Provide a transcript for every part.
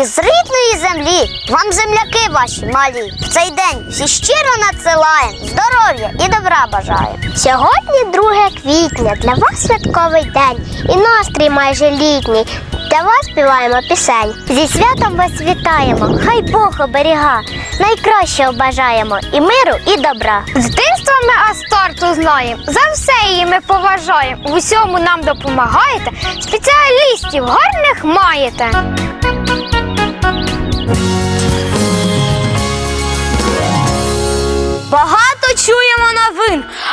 із рідної землі вам земляки ваші малі. В цей день всі щиро надсилаєм, здоров'я і добра бажаємо. Сьогодні 2 квітня, для вас святковий день і настрій майже літній. Для вас співаємо пісень. Зі святом вас вітаємо, хай Бог оберіга. Найкращого бажаємо і миру, і добра. З дитинства ми Астарту знаємо. За все її ми поважаємо. В усьому нам допомагаєте. Спеціалістів гарних маєте.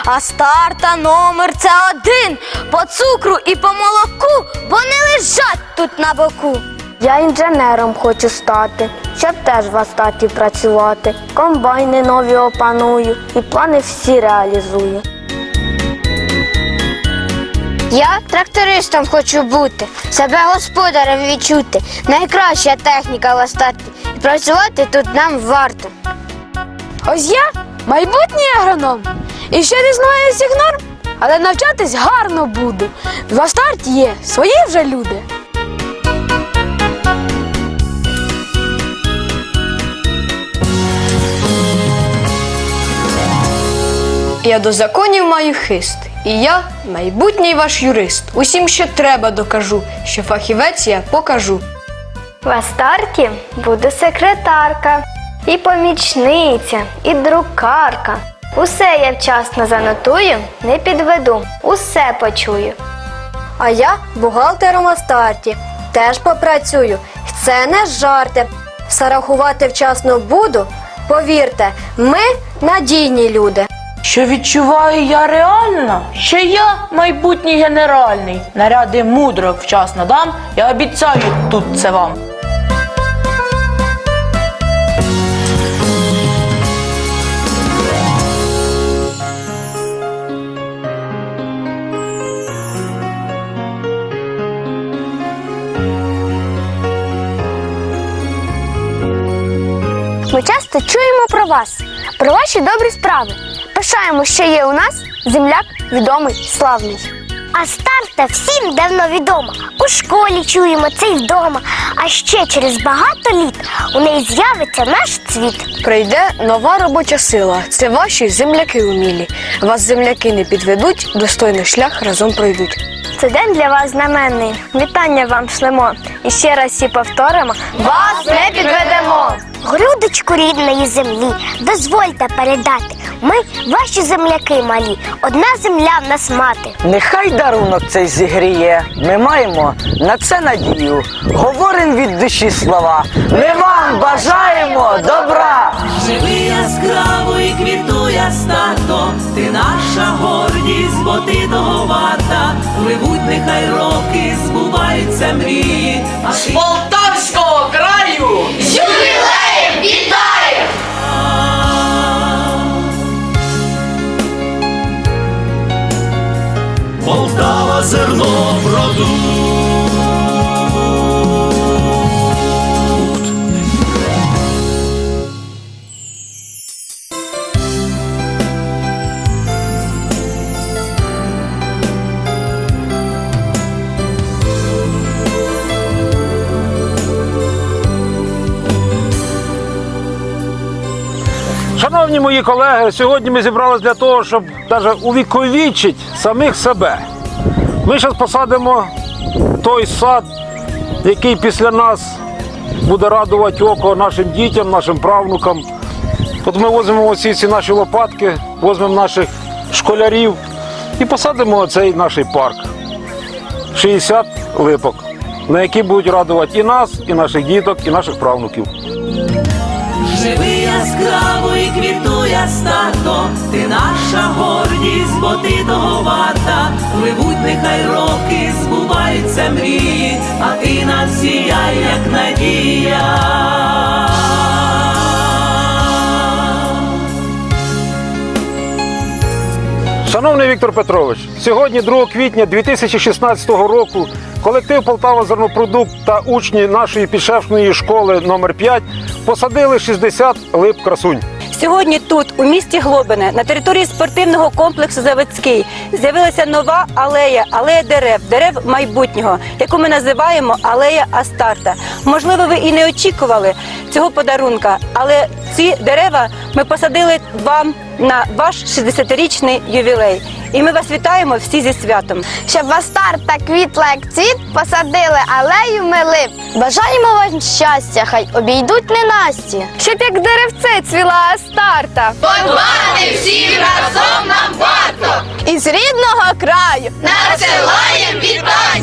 А старта номер це один. По цукру і по молоку, бо не лежать тут на боку. Я інженером хочу стати, щоб теж в Астаті працювати. Комбайни нові опаную і плани всі реалізую. Я трактористом хочу бути, себе господарем відчути. Найкраща техніка в Астарті. І працювати тут нам варто. Ось я майбутній агроном. І ще не знаю всіх норм, але навчатись гарно буду. В Астарті є свої вже люди. Я до законів маю хист, і я майбутній ваш юрист. Усім, що треба, докажу, що фахівець я покажу. В Астарті буде секретарка, і помічниця, і друкарка. Усе я вчасно занотую, не підведу, усе почую. А я бухгалтером в Астарті. Теж попрацюю. Це не жарти. Все рахувати вчасно буду. Повірте, ми надійні люди. Що відчуваю я реально, що я майбутній генеральний. Наряди мудро вчасно дам, я обіцяю тут це вам. Ми часто чуємо про вас, про ваші добрі справи. Пишаємо, що є у нас земляк відомий, славний. А старта всім давно відома. У школі чуємо це й вдома. А ще через багато літ у неї з'явиться наш цвіт. Прийде нова робоча сила. Це ваші земляки умілі. Вас земляки не підведуть, достойний шлях разом пройдуть. Це день для вас знаменний. Вітання вам шлемо. І ще раз всі повторимо: вас не підведемо! Грудочку рідної землі, дозвольте передати. Ми ваші земляки малі, одна земля в нас мати. Нехай дарунок цей зігріє. Ми маємо на це надію. Говорим від душі слова. Ми вам бажаємо добра. Живи яскраво і квітує стато, ти наша гордість, бо ти того варта, пливуть нехай роки, збуваються мрії, а ти Полтавського краю! Полтава зерно продукт. Шановні мої колеги, сьогодні ми зібралися для того, щоб навіть увіковічити самих себе. Ми зараз посадимо той сад, який після нас буде радувати око нашим дітям, нашим правнукам. От ми візьмемо оці ці наші лопатки, візьмемо наших школярів і посадимо оцей наш парк. 60 липок, на які будуть радувати і нас, і наших діток, і наших правнуків. Живи яскраво і квітує стато, ти наша гордість, бо ти того варта, пливуть нехай роки, збуваються мрії, а ти нам сіяй, як надія. Шановний Віктор Петрович, сьогодні 2 квітня 2016 року колектив Полтава Зернопродукт та учні нашої підшефної школи номер 5 посадили 60 лип красунь. Сьогодні тут, у місті Глобине, на території спортивного комплексу Заводський, з'явилася нова алея, алея дерев, дерев майбутнього, яку ми називаємо алея Астарта. Можливо, ви і не очікували цього подарунка, але ці дерева ми посадили вам на ваш 60-річний ювілей. І ми вас вітаємо всі зі святом. Щоб Астарта квітла як цвіт, посадили алею ми лип. Бажаємо вам щастя, хай обійдуть ненасті. Щоб як деревце цвіла Астарта. Подбати всім разом нам варто, Із рідного краю надсилаєм вітання.